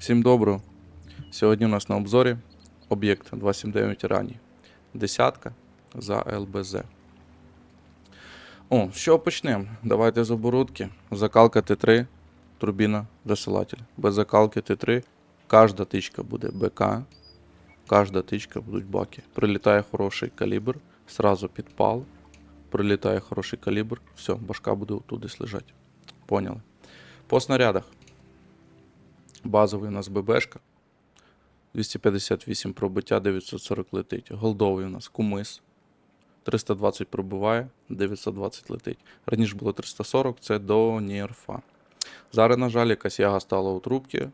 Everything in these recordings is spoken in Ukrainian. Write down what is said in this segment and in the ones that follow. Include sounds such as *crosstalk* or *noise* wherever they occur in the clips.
Всім доброго. Сьогодні у нас на обзорі об'єкт 279 ранній. Десятка за ЛБЗ. О, чого почнемо? Давайте з оборудки. Закалка Т3, турбіна, досилатель. Без закалки Т3 кожна тичка буде БК, кожна тичка будуть баки. Прилітає хороший калібр, сразу підпал. Прилітає хороший калібр, все, башка буде тут лежати. Поняли. По снарядах. Базовий у нас ББшка. 258 пробиття, 940 летить. Голдовий у нас кумис. 320 пробиває, 920 летить. Раніше було 340, це до нерфа. Зараз, на жаль, якась яга стала у трубці.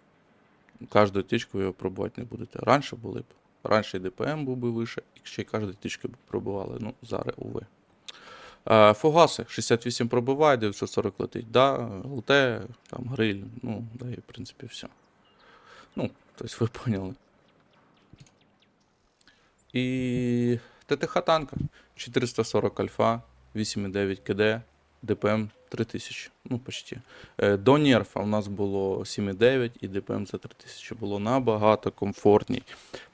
Кожну тичку його пробувати не будете. Раніше були б. Раніше і ДПМ був би вище, і ще й кожну тичку б пробивали. Ну, зараз, уви. Е, Фугаси 68 пробиває, 940 летить. Да, ЛТ, там гриль, ну, да, і в принципі все. Ну, тобто ви поняли. І ТТХ танка 440 альфа, 8,9 КД, ДПМ 3000. Ну, почти. Е, До нерфа у нас було 7,9 і ДПМ за 3000 було набагато комфортній.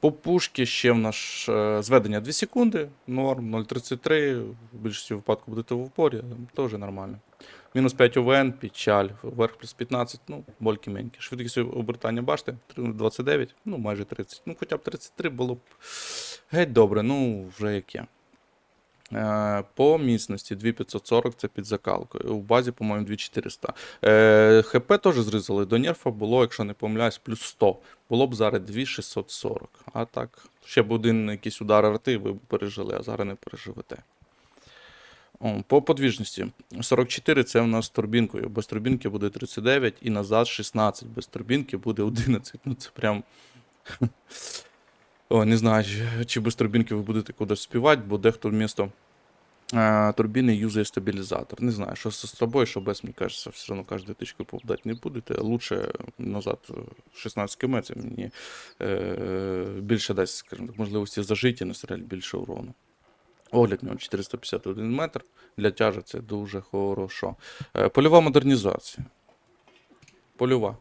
По пушки ще в нас е, зведення 2 секунди, норм 0,33. В більшості випадку будете в упорі, теж нормально. Мінус 5 ОВН, печаль, вверх плюс 15, ну, больки менькі. Швидкість обертання башти 29, ну майже 30. Ну, хоча б 33 було б геть добре, ну, вже як є. Е, По міцності 2540 це під закалкою. У базі, по-моєму, 2400. Е, ХП теж зрізали. До нерфа було, якщо не помиляюсь, плюс 100. Було б зараз 2640. А так, ще б один якийсь удар арти, ви б пережили, а зараз не переживете. По подвіжності 44 це у нас з турбінкою. Без турбінки буде 39 і назад 16. Без турбінки буде 11. Ну це прям. *laughs* О, не знаю, чи- без турбінки ви будете кудись співати, бо дехто вмісто е, турбіни юзає стабілізатор. Не знаю, що з тобою, що без, мені кажеться, все одно кожну тичку попадати не будете. Лучше назад е, 16 км, мені е, більше дасть, скажімо так, можливості зажиті, настріляти більше урону. Огляд нього 451 метр. Для тяжа це дуже хорошо. Е, Польова модернізація. Польова.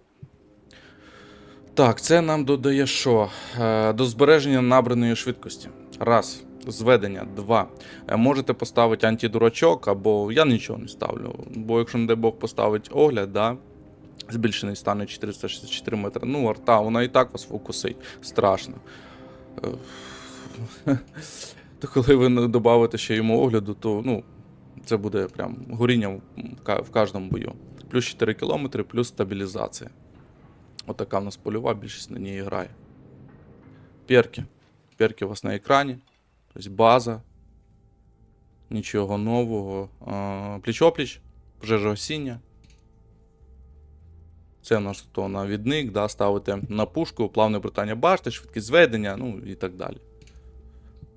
Так, це нам додає що? Е, До збереження набраної швидкості. Раз. Зведення. Два. Е, Можете поставити антидурачок, або я нічого не ставлю. Бо якщо, не дай Бог, поставить огляд, да, збільшений стане 464 метри. Ну, арта, вона і так вас фокусить. Страшно. Е, *laughs* То коли ви додавите ще йому огляду, то ну, це буде прям горіння в, кожному бою. Плюс 4 км, плюс стабілізація. Отака в нас польова, більшість на ній грає. Перки. Перки у вас на екрані. Тобто база. Нічого нового. Пліч-опліч, пожежогасіння. Це у нас то навідник, да, ставите на пушку, плавне обертання башти, швидкість зведення, ну і так далі.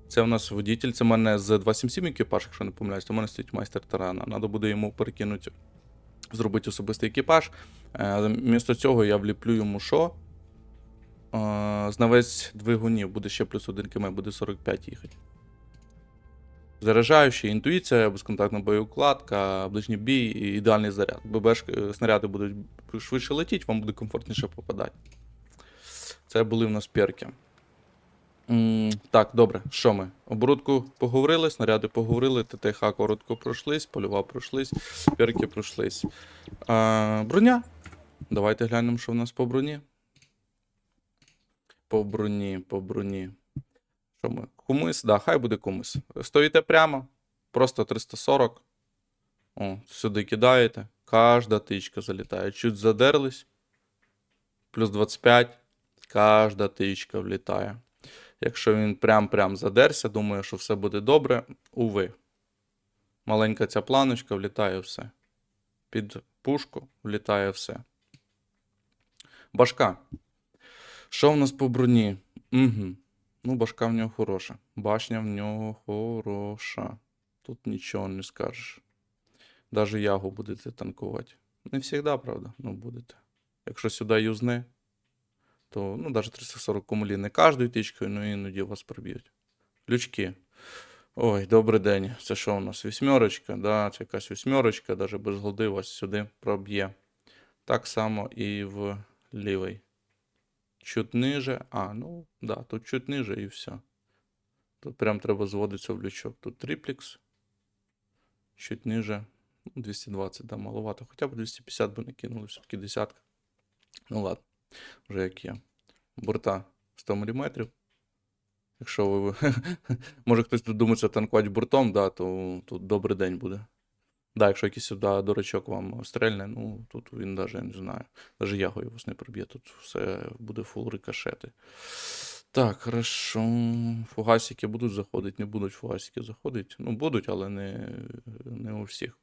Це у нас водитель, це в мене з 277 екіпаж, якщо не помиляюсь, то в мене стоїть майстер тарана. Треба буде йому перекинути, зробити особистий екіпаж. Е, Вмісто цього я вліплю йому що? Знавець двигунів буде ще плюс 1 км, буде 45 їхати. Заряджаючий, інтуїція, безконтактна боєукладка, ближній бій і ідеальний заряд. ББшки, е, снаряди будуть швидше летіти, вам буде комфортніше попадати. Це були в нас перки. Так, добре, що ми? Оборудку поговорили, снаряди поговорили, ТТХ коротко пройшлись, польова пройшлись, перки пройшлись. А, броня. Давайте глянемо, що в нас по броні. По броні, по броні. Що ми? Кумис, да, хай буде кумис. Стоїте прямо, просто 340. О, сюди кидаєте. Кожна тичка залітає. Чуть задерлись. Плюс 25. Кожна тичка влітає. Якщо він прям-прям задерся, думаю, що все буде добре. Уви. Маленька ця планочка влітає все. Під пушку влітає все. Башка. Що в нас по броні? Угу. Ну, башка в нього хороша. Башня в нього хороша. Тут нічого не скажеш. Даже ягу будете танкувати. Не завжди, правда, ну будете. Якщо сюди юзне, то ну, навіть 340 кумулі не кожною тичкою, ну іноді вас проб'ють. Лючки. Ой, добрий день. Це що у нас? Вісьмерочка, да, це якась вісьмерочка, навіть без голди вас сюди проб'є. Так само і в лівий. Чуть ниже. А, ну, да, тут чуть ниже і все. Тут прям треба зводитися в лючок. Тут триплекс. Чуть ниже. Ну, 220, да, маловато. Хоча б 250 би не кинули, все-таки десятка. Ну ладно, вже як є. Борта 100 мм. Якщо ви. *laughs* Може хтось тут думається танкувати бортом, да, то тут добрий день буде. Да, якщо якийсь сюди дурачок вам стрельне, ну тут він навіть не знаю. Навіть ягою вас не проб'є, тут все буде фул рикошети. Так, хорошо. Фугасики будуть заходити, не будуть фугасики заходити. Ну, будуть, але не, не у всіх.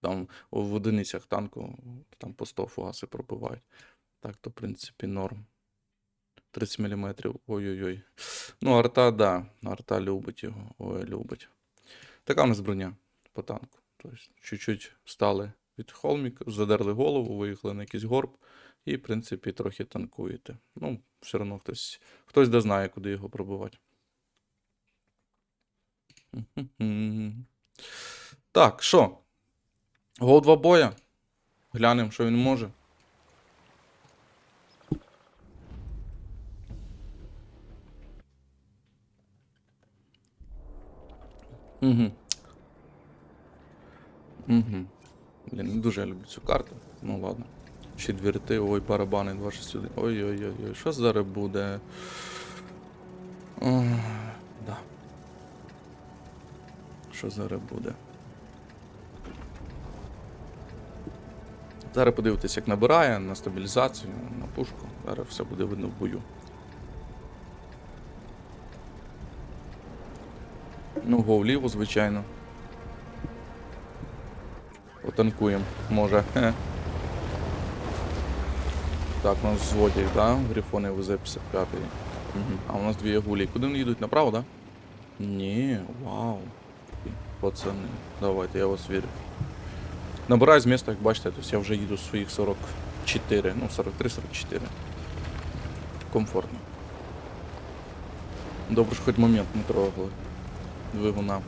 Там в одиницях танку там по 100 фугаси пробивають. Так, то, в принципі, норм. 30 мм. Ой-ой-ой. Ну, арта, да. Арта любить його. Ой, любить. Така в нас броня по танку. Тобто, чуть-чуть встали від холмік, задерли голову, виїхали на якийсь горб, і, в принципі, трохи танкуєте. Ну, все одно хтось, хтось де знає, куди його пробивати. Мгм. Так, що? Гол два боя. Глянемо, що він може. Угу. Угу. Блін, не дуже я люблю цю карту. Ну ладно. Ще Четверти, ой, барабани 261. Ой-ой-ой, що зараз буде? Ох, да. Що зараз буде? Зараз подивитись, як набирає на стабілізацію, на пушку. Зараз все буде видно в бою. Ну, го вліво, звичайно. Потанкуємо, може. Так, у нас зводять, да? Грифони ВЗ-55. Угу. А у нас дві гулі. Куди вони їдуть? Направо, да? Ні, вау. Пацани, давайте, я вас вірю. Набираю з міста, як бачите, тобто я вже їду з своїх 44, ну 43-44. Комфортно. Добре, що хоч момент не трогали. Двигуна.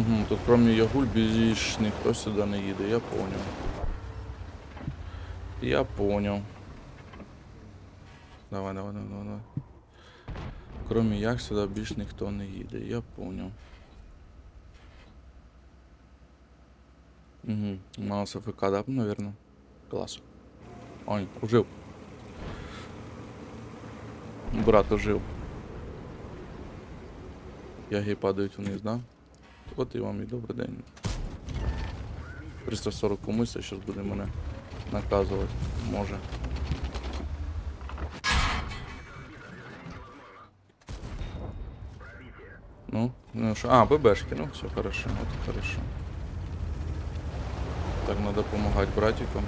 Угу, тут кроме Ягуль більш ніхто сюди не їде, я понял. Я понял. Давай, давай, давай, давай. Кроме як сюди більш ніхто не їде, я понял. Угу. Маус АФК, да, наверное. Класс. Ой, ужив. Брат ожив. Яги падають вниз, да? От і вам і добрий день. 340 комусь зараз буде мене наказувати. Може. Ну, ну що. А, ББшки, ну все хорошо, от хорошо. Так, надо помогать братикам.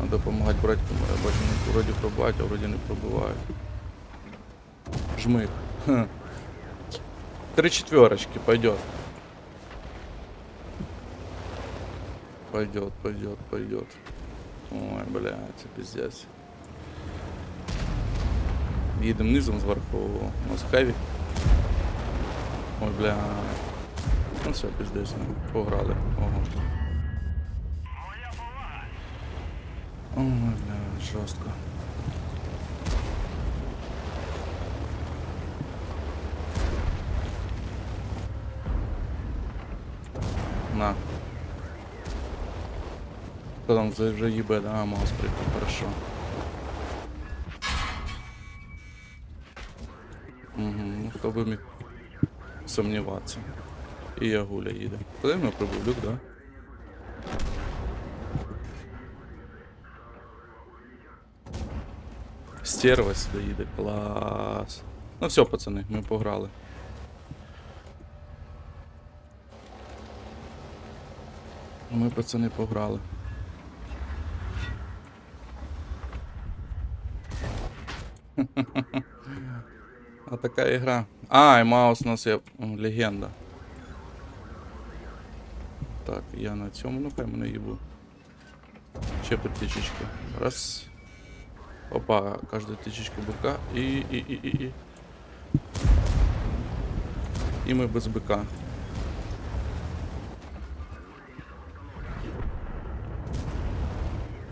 Надо помогать братикам. Я бачу, вроді пробивають, а вроді не пробивають. Жми. Три четверочки, пойдет. Пойдет, пойдет, пойдет. Ой, бля, це пиздец. Їдемо низом зверху у нас хеві. Ой, бля. Ну все, пиздец, ну, пограли. Ого. Ой, бля, жорстко. На. Кто там за їбе, да, Маус приїхав, хорошо. Угу, ну хто би міг сумніватися. І Ягуля їде. Куди ми прибув, люк, да? Стерва сюди їде, клас. Ну все, пацани, ми пограли. Ми, пацани, пограли. А така ігра. А, і Маус у нас є легенда. Так, я на цьому, ну хай мене їбу. Ще по тичечки. Раз. Опа, кожна тичечка бика. І, і, і, і, і. І ми без бика.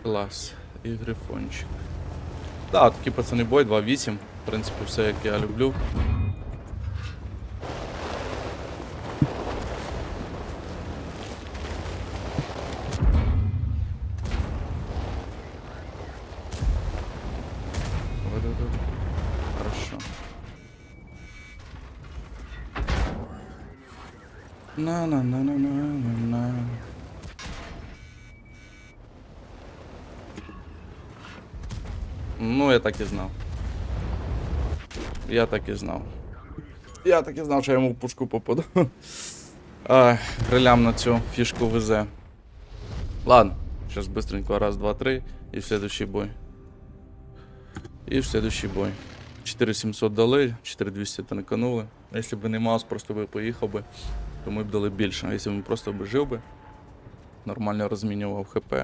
Клас. І грифончик. Да, такий пацани бой 2.8. В принципі, все як я люблю. Хорошо. На-на-на-на-на-на-на. Ну, я так і знав. Я так і знав. Я так і знав, що я йому в пушку попаду. *laughs* Ай, грилям на цю фішку везе. Ладно, зараз быстренько, раз, два, три, і в следующий бой. І в следующий бой. 4700 дали, 4200 танканули. Якщо б не Маус, просто би поїхав би, то ми б дали більше. А якщо б він просто би жив би, нормально розмінював ХП,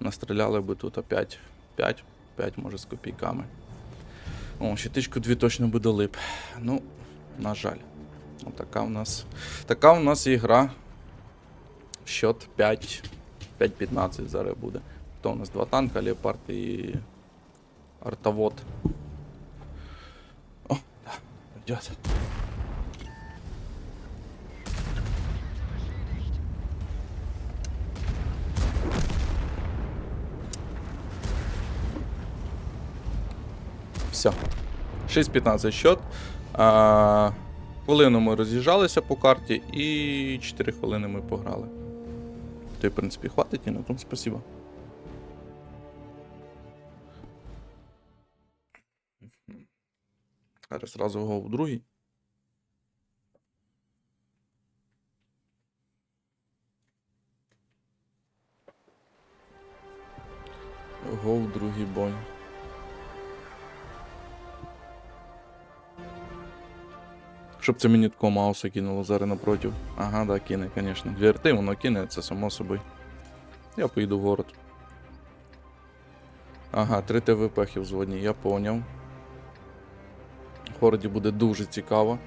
настріляли би тут опять 5, 5 може з копійками. О, ще тичку дві точно би дали б. Ну, на жаль. Отака у нас. Така у нас ігра. Счет 5. 5-15 зараз буде. То у нас два танка, Леопард і артовод. О, да, идет. Все. 6-15 счет. А, хвилину ми роз'їжджалися по карті і 4 хвилини ми пограли. То, в принципі, хватить і на тому спасибо. Зараз зразу го в другий. Го в другий бой. Щоб це мені такого мауса кинуло зараз напротив. Ага, да, кине, звісно. Дві арти воно кине, це само собою. Я поїду в город. Ага, три ТВП взводні, я поняв. В городі буде дуже цікаво.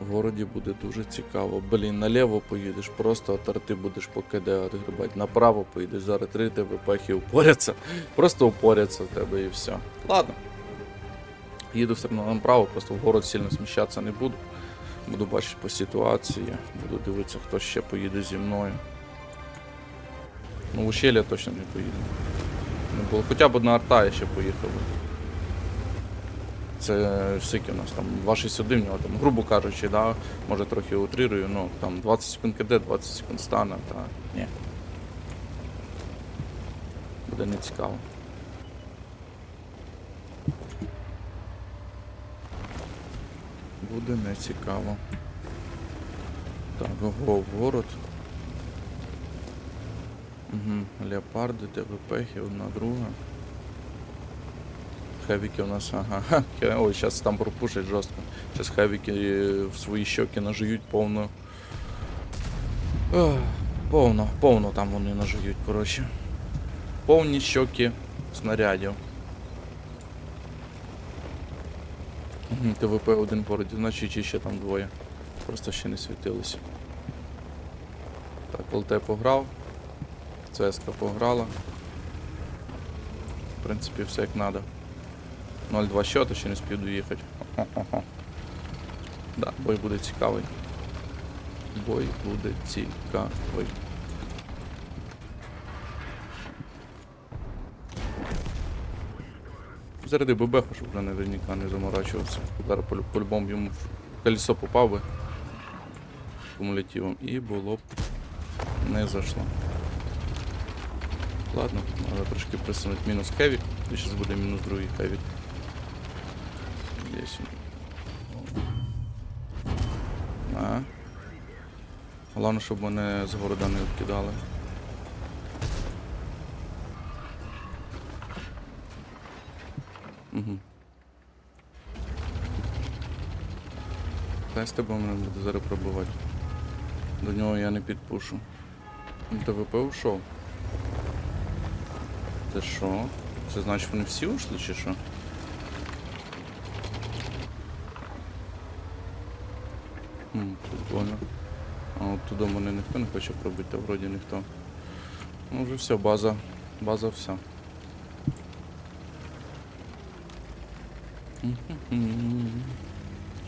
В городі буде дуже цікаво. Блін, наліво поїдеш, просто от арти будеш по КД відгрібати. Направо поїдеш, зараз три ТВП упоряться. Просто упоряться в тебе і все. Ладно. Їду все одно направо, просто в город сильно сміщатися не буду. Буду бачити по ситуації, буду дивитися, хто ще поїде зі мною. Ну, в ущелля точно не поїду. Не було. Хоча б одна арта я ще поїхав. Це скільки у нас там 261 в нього там, грубо кажучи, да, може трохи утрирую, ну там 20 секунд КД, 20 секунд стане, та ні. Буде не цікаво. Буде не цікаво. Так, ого, город. Угу, леопарди, ТВПхи, одна друга. Хевіки у нас, ага. Ой, зараз там пропушать жорстко. Зараз хевіки е, в свої щоки нажують повно. Ох, повно, повно там вони нажують, коротше. Повні щоки снарядів. ТВП один поруч, значить ще там двоє. Просто ще не світилися. Так, ЛТ пограв. ЦСК пограла. В принципі, все як треба. 0-2 счета, ще не спів доїхати. Да, бой буде цікавий. Бой буде цікавий. Заряди ББХ, щоб наверняка не заморачувався. По- по-любому йому в колесо попав би кумулятивом і було б не зайшло. Ладно, треба трошки присунути мінус хевік, і зараз буде мінус другий хевік. Десь. він. Головне, щоб мене з города не відкидали. Угу. Та з тебе мене буде зараз пробувати. До нього я не підпушу. ТВП ушов. Це що? Це значить вони всі ушли чи що? Хм, прикольно. А от туди мене ніхто не хоче пробити, та вроді ніхто. Ну вже все, база. База вся. Мгм.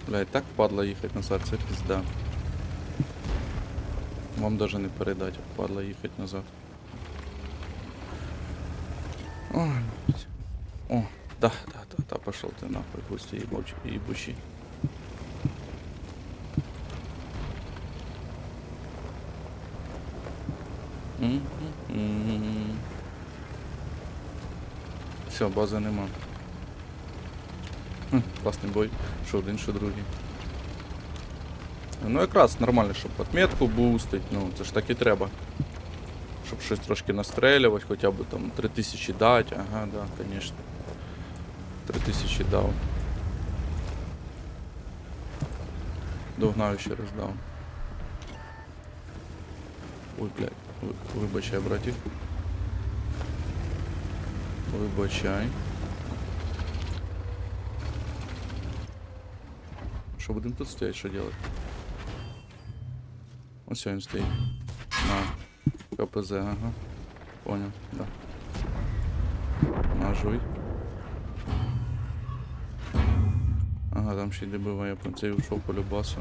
Блядь, так падла їхати назад, це пізда. Вам даже не передать, як падла їхати назад. Ой, блядь. О, да, да, да, да, пошел ты нахуй, гости ебучи, ебучи. Все, бази нема. Хм, класний бой. Що один, що другий. Ну якраз нормально, щоб отметку бустить, ну це ж так і треба. Щоб щось трошки настрелювати, хоча б там 3000 дати, ага, да, конечно. 3000 дав. Догнав ще раз дав. Ой, блядь, ви- вибачай, братик. Вибачай. Що будемо тут стоять, що делать? Ось він стоїть. На. КПЗ, ага. Понял, да. Нажуй. Ага, там ще ДБВ, я цей ушов по любасу.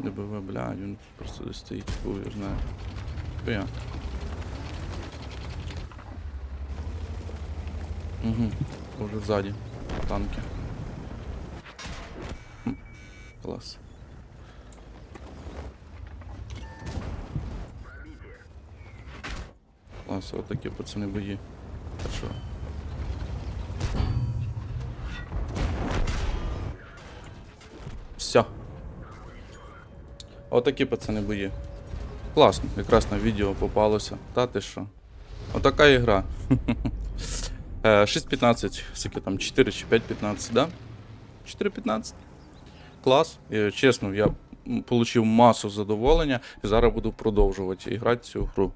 ДБВ, блядь, він просто десь стоїть, хуй я знаю. Хуя. Угу. Уже сзади. Танки. Класс, вот такие пацаны бої. Хорошо. Все. Отакі пацани бої. Класно, якраз на відео попалося. Та ти що? Отака ігра. *laughs* Е, 6.15, скільки там, 4 чи 5.15, да? 4.15. Клас. Чесно, я отримав масу задоволення і зараз буду продовжувати грати цю гру.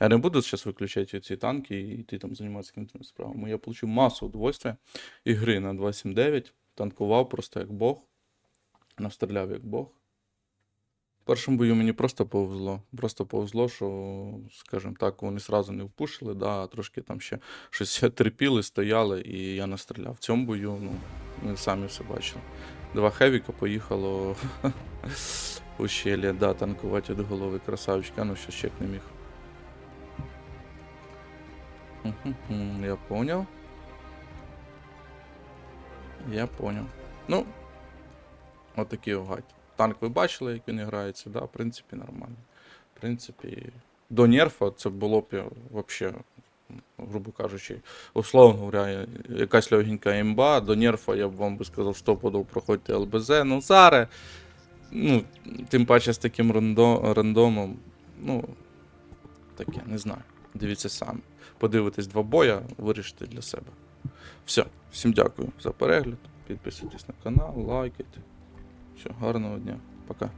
Я не буду зараз виключати ці танки і йти там займатися якимись справами. Я отримав масу удовольствия ігри на 2.7.9. Танкував просто як Бог. Настріляв як Бог. В першому бою мені просто повезло. Просто повезло, що, скажімо так, вони сразу не впушили, да, а трошки там ще щось *laughs* терпіли, стояли, і я настріляв. В цьому бою, ну, ви самі все бачили. Два хевіка поїхало *laughs* у щелі, да, танкувати від голови красавчика, ну що ще не міг. Я понял. Я понял. Ну, отакий огать. Танк ви бачили, як він грається, да, в принципі, нормально. В принципі, до нерфа це було б взагалі, грубо кажучи, условно говоря, якась легенька імба, до нерфа я б вам би сказав, стопудов проходьте ЛБЗ. Ну, зараз, ну, тим паче з таким рандо, рандомом, ну, таке, не знаю. Дивіться самі. Подивитесь два боя, вирішите для себе. Все, всім дякую за перегляд. Підписуйтесь на канал, лайкайте. Все, гарного дня. Пока.